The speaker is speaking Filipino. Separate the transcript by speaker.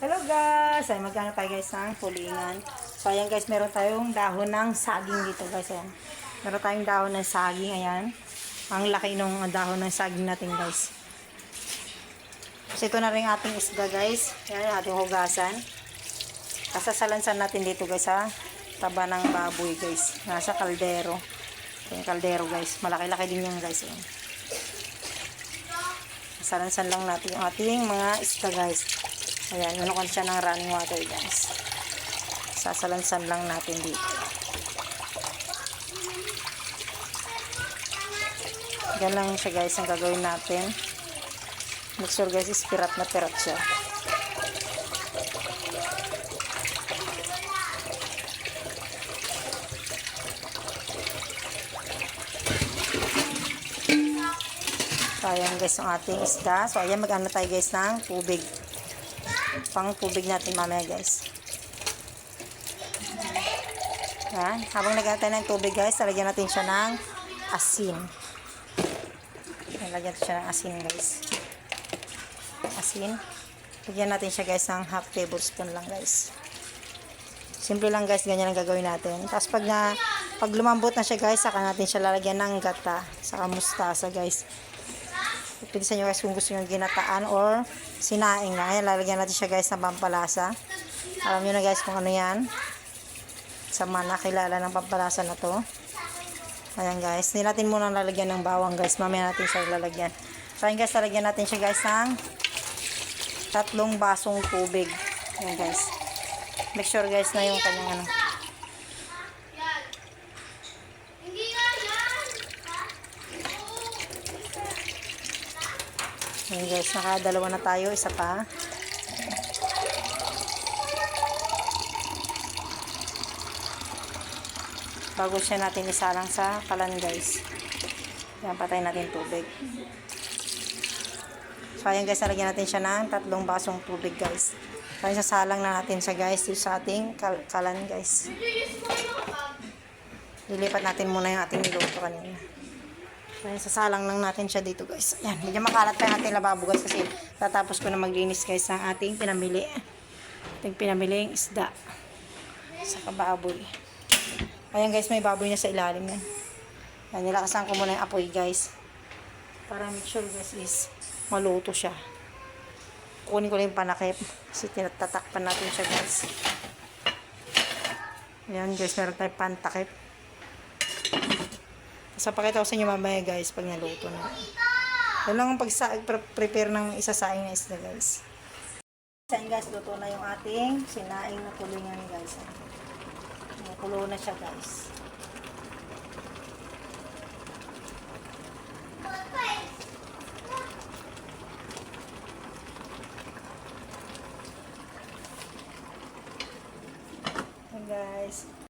Speaker 1: Hello guys! Ay, magkano tayo guys ng pulingan. So ayan guys, meron tayong dahon ng saging dito guys. Ayan. Meron tayong dahon ng saging. Ayan. Ang laki nung dahon ng saging natin guys. So ito na rin ating isda guys. Ayan ating hugasan. Kasasalansan natin dito guys ha. Taba ng baboy guys. Nasa kaldero. Ito yung kaldero guys. Malaki-laki din yan guys. Ayan. Kasalansan lang natin yung ating mga isda guys. Ayan, yun siya ng running water guys. Sasalansan lang natin dito. Yan lang siya guys ang gagawin natin. Make sure guys is pirat na pirat siya. So ayan guys yung ating isda. So ayan mag-ano tayo guys ng tubig pang tubig natin mamaya guys. Yan. Habang nagantay ng tubig guys, lalagyan natin siya ng asin. Yan, Lagyan natin siya ng asin guys. Asin. Lagyan natin siya guys ng half tablespoon lang guys. Simple lang guys, ganyan ang gagawin natin. Tapos pag na, pag lumambot na siya guys, saka natin siya lalagyan ng gata, saka mustasa guys. Pwede sa inyo guys kung gusto nyo ginataan or sinaing na. Ayan, lalagyan natin siya guys ng pampalasa. Alam nyo na guys kung ano yan. Sa mga nakilala ng pampalasa na to. Ayan guys. Hindi natin muna lalagyan ng bawang guys. Mamaya natin siya lalagyan. So ayan guys, lalagyan natin siya guys ng tatlong basong tubig. Ayan guys. Make sure guys na yung kanyang ano. Ayan guys, nakadalawa na tayo. Isa pa. Bago siya natin isalang sa kalan guys. Yan, patayin natin tubig. So, ayan guys, nalagyan natin siya ng tatlong basong tubig guys. So, ayan, sasalang na natin siya guys dito sa ating kal kalan guys. Lilipat natin muna yung ating niluto kanina. Ayan, sasalang lang natin siya dito guys. Ayan, medyo makalat pa yung ating lababo guys kasi tatapos ko na maglinis guys ng ating pinamili. Ating pinamiling isda. Sa kababoy. Ayan guys, may baboy na sa ilalim yan. Ayan, nilakasan ko muna yung apoy guys. Para make sure guys is maluto siya. Kunin ko lang yung panakip. Kasi tinatatakpan natin siya guys. Ayan guys, meron tayong pantakip. Sa pakita ko sa inyo mamaya guys pag naluto na. Yan lang ang pag-prepare ng isasaing na isda guys. Ayan guys, luto na yung ating sinaing na tulingan guys. Nakulo na siya guys.